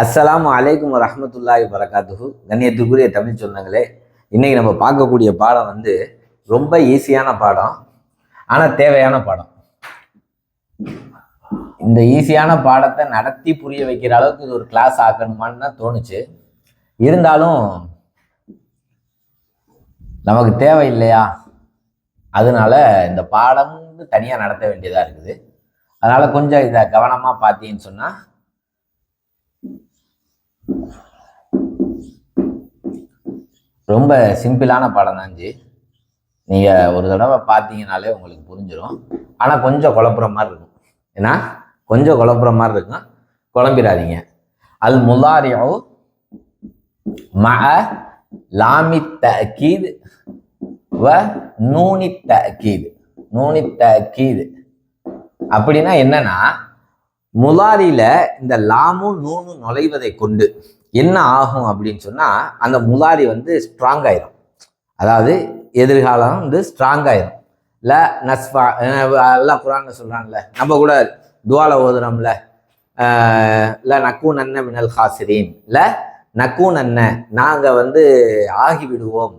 அஸ்லாம் அலைக்கும் வரஹ்மத்துல்லாஹி வரகாத்துஹு கண்ணியத்துக்குரிய தமிழ் சொன்னங்களே இன்னைக்கு நம்ம பார்க்கக்கூடிய பாடம் வந்து ரொம்ப ஈஸியான பாடம் ஆனால் தேவையான பாடம். இந்த ஈஸியான பாடத்தை நடத்தி புரிய வைக்கிற அளவுக்கு இது ஒரு கிளாஸ் ஆக்கணுமான்னு தான் தோணுச்சு. இருந்தாலும் நமக்கு தேவை இல்லையா அதனால இந்த பாடம் தனியாக நடத்த வேண்டியதாக இருக்குது. அதனால் கொஞ்சம் இதை கவனமாக பார்த்தீங்கன்னு சொன்னால் ரொம்ப சிம்பிளான படம் தான் ஜி. நீங்கள் ஒரு தடவை பார்த்தீங்கனாலே உங்களுக்கு புரிஞ்சிடும் ஆனால் கொஞ்சம் குழப்புற மாதிரி இருக்கும். ஏன்னா கொஞ்சம் குழப்புற மாதிரி இருக்கும். குழம்பிடாதீங்க. அல் முலாரியோ ம லாமி தக்கீத் வ நூனி தக்கீத் நூனி தக்கீத் அப்படின்னா என்னன்னா முலாரியில் இந்த லாமும் நூனும் நுழைவதை கொண்டு என்ன ஆகும் அப்படின்னு சொன்னால் அந்த முலாரி வந்து ஸ்ட்ராங் ஆயிரும். அதாவது எதிர்காலம் வந்து ஸ்ட்ராங் ஆயிரும். ல நஸ்ஃபா எல்லாம் குரான்ல சொல்கிறாங்கல்ல நம்ம கூட துவால ஓதுறோம்ல. ல நக்கூன் அண்ண மினல் ஹாசிரீன் ல நக்கூன் அண்ண நாங்கள் வந்து ஆகிவிடுவோம்.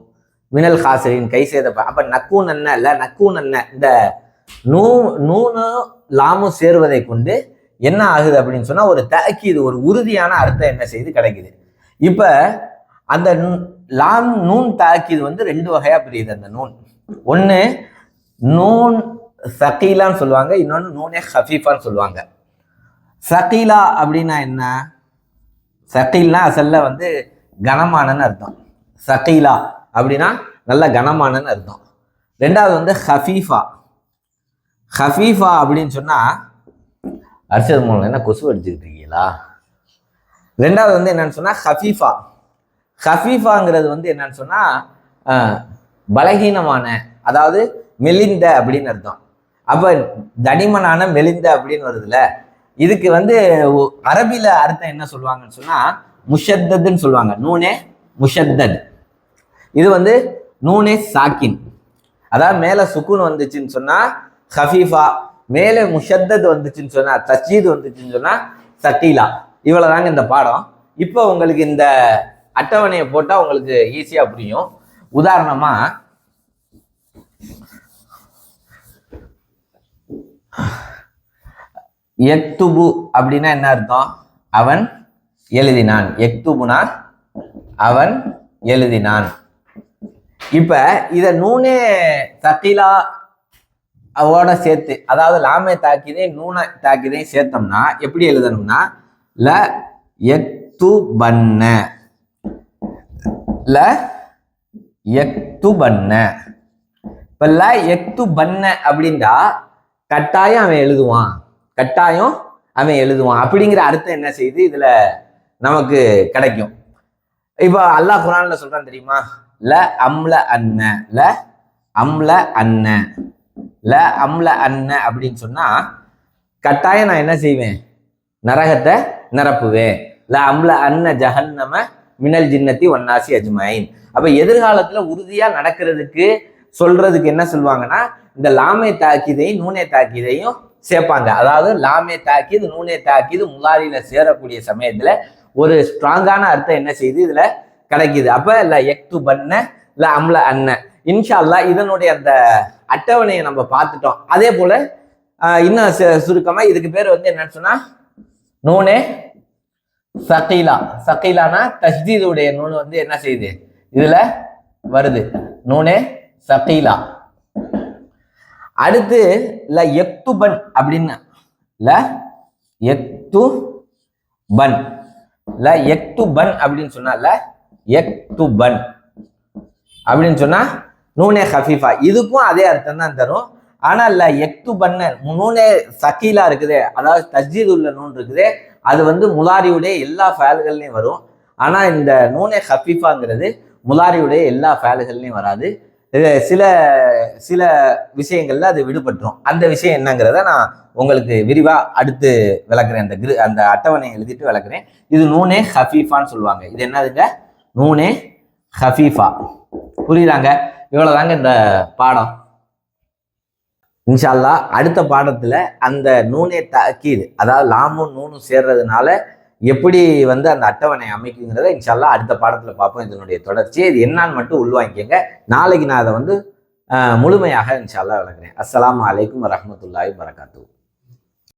மினல் ஹாசிரின் கை சேதப்ப அப்போ நக்கூன் அண்ண ல நக்கூன் அண்ண இந்த நூ நூனு லாமும் சேருவதை கொண்டு என்ன ஆகுது அப்படின்னு சொன்னால் ஒரு தக்கீது ஒரு உறுதியான அர்த்தம் என்ன செய்து கிடைக்குது. இப்போ அந்த நூ- லாம் நூன் தாக்கீது வந்து ரெண்டு வகையாக பிரியுது அந்த நூன். ஒன்று நூன் சகீலான்னு சொல்லுவாங்க இன்னொன்று நூனே ஹஃபீஃபான்னு சொல்லுவாங்க. சகீலா அப்படின்னா என்ன? சகீல்னா அசல்ல வந்து கனமானன்னு அர்த்தம். சகீலா அப்படின்னா நல்ல கனமானன்னு அர்த்தம். ரெண்டாவது வந்து ஹஃபீஃபா. ஹஃபீஃபா அப்படின்னு சொன்னால் அரிசது மூலம் என்ன கொசு அடிச்சுக்கிட்டு இருக்கீங்களா? ரெண்டாவது வந்து என்னன்னு சொன்னா ஹஃபீஃபா. ஹஃபீஃபாங்கிறது வந்து என்னன்னு சொன்னா பலகீனமான அதாவது மெலிந்த அப்படின்னு அர்த்தம். அப்ப தடிமனான மெலிந்த அப்படின்னு வருதுல்ல. இதுக்கு வந்து அரபியில் அர்த்தம் என்ன சொல்லுவாங்கன்னு சொன்னா முஷத்ததுன்னு சொல்லுவாங்க. நூனே முஷத்தத். இது வந்து நூனே சாக்கின். அதாவது மேல சுக்குன் வந்துச்சுன்னு சொன்னா ஹஃபீஃபா மேலே முஷத்தத் வந்துச்சுன்னு சொன்னா தஸ்ஜீத் வந்துச்சுன்னு சொன்னா சக்கீலா இவ்வளோதாங்க இந்த பாடம். இப்போ உங்களுக்கு இந்த அட்டவணையை போட்டால் உங்களுக்கு ஈஸியாக புரியும். உதாரணமா எக்துபு அப்படின்னா என்ன அர்த்தம்? அவன் எழுதினான். எக்துபுனா அவன் எழுதினான். இப்ப இத நூனே சட்டிலா அவோட சேர்த்து அதாவது லாமே தாக்கியதையும் நூனை தாக்கிதையும் சேர்த்தோம்னா எப்படி எழுதணும்னா ல எத்து பண்ண ல எக்து பண்ண இப்ப ல எக்து பண்ண அப்படின்றா கட்டாயம் அவன் எழுதுவான். கட்டாயம் அவன் எழுதுவான். அப்படிங்கிற அர்த்தம் என்ன செய்யுது இதுல நமக்கு கிடைக்கும். இப்போ அல்லாஹ் குரான்ல சொல்றான் தெரியுமா? ல அம்ல அன்ன. ல அம்ல அன்ன. ல அம்ல அன்ன அப்படின்னு சொன்னா கட்டாயம் நான் என்ன செய்வேன்? நரகத்தை நிரப்புவேன். ல அம்ல அன்ன ஜஹன்னம மினல் ஜின்னத்தி ஒன்னாசி அஜ்மைன் அப்ப எதிர்காலத்துல உறுதியா நடக்கிறதுக்கு சொல்றதுக்கு என்ன சொல்லுவாங்கன்னா இந்த லாமே தாக்கிதையும் நூனே தாக்கிதையும் சேர்ப்பாங்க. அதாவது லாமே தாக்கிது நூனே தாக்கிது முலாரியில சேரக்கூடிய சமயத்துல ஒரு ஸ்ட்ராங்கான அர்த்தம் என்ன செய்யுது இதுல கிடைக்குது. அப்ப இல்ல எக்து பண்ண இல்ல அம்ல அன்ன. இன்ஷா அல்லாஹ் இதனுடைய அந்த அட்டவணையை நம்ம பார்த்துட்டோம். அதே போல் இன்னும் சு- இதுக்கு பேர் வந்து என்னன்னு சொன்னால் நூனே சகீலா. சகீலானா தஸ்தீதுடைய நூல் வந்து என்ன செய்யுது? இதில் வருது. நூனே சகீலா. அடுத்து ல எக்துபன் அப்படின்னு. ல எக்து பன் ல எக்து பன் அப்படின்னு சொன்னா ல எக்து பன் அப்படின்னு சொன்னா நூனே ஹஃபீஃபா. இதுக்கும் அதே அர்த்தம் தான் தரும். ஆனா இல்ல எக்து பண்ண நூனே சக்கீலா இருக்குது. அதாவது தஸ்ஜீத் உள்ள நூன் இருக்குது. அது வந்து முலாரியுடைய எல்லா ஃபேல்கள்லையும் வரும். ஆனா இந்த நூனே ஹஃபீஃபாங்கிறது முலாரியுடைய எல்லா ஃபேல்கள்லையும் வராது. சில சில விஷயங்கள்ல அது விடுபட்டுரும். அந்த விஷயம் என்னங்கிறத நான் உங்களுக்கு விரிவா அடுத்து விளக்குறேன். அந்த கிரு அந்த அட்டவணை எழுதிட்டு விளக்குறேன். இது நூனே ஹஃபீஃபான்னு சொல்லுவாங்க. இது என்னதுங்க? நூனே ஹஃபீஃபா. புரியுதாங்க? இவ்வளோதாங்க இந்த பாடம். இன்ஷால்லா அடுத்த பாடத்தில் அந்த நூனே தாக்கீது அதாவது லாமும் நூனும் சேர்றதுனால எப்படி வந்து அந்த அட்டவணை அமைக்குங்கிறத இன்ஷால்லா அடுத்த பாடத்தில் பார்ப்போம். இதனுடைய தொடர்ச்சி இது என்னான்னு மட்டும் உள்வாங்கிக்கங்க. நாளைக்கு நான் அதை வந்து முழுமையாக இன்ஷால்லா விளக்குறேன். அஸ்லாம் அலைக்கும் வரஹ்மத்துல்லாஹி வரகாத்து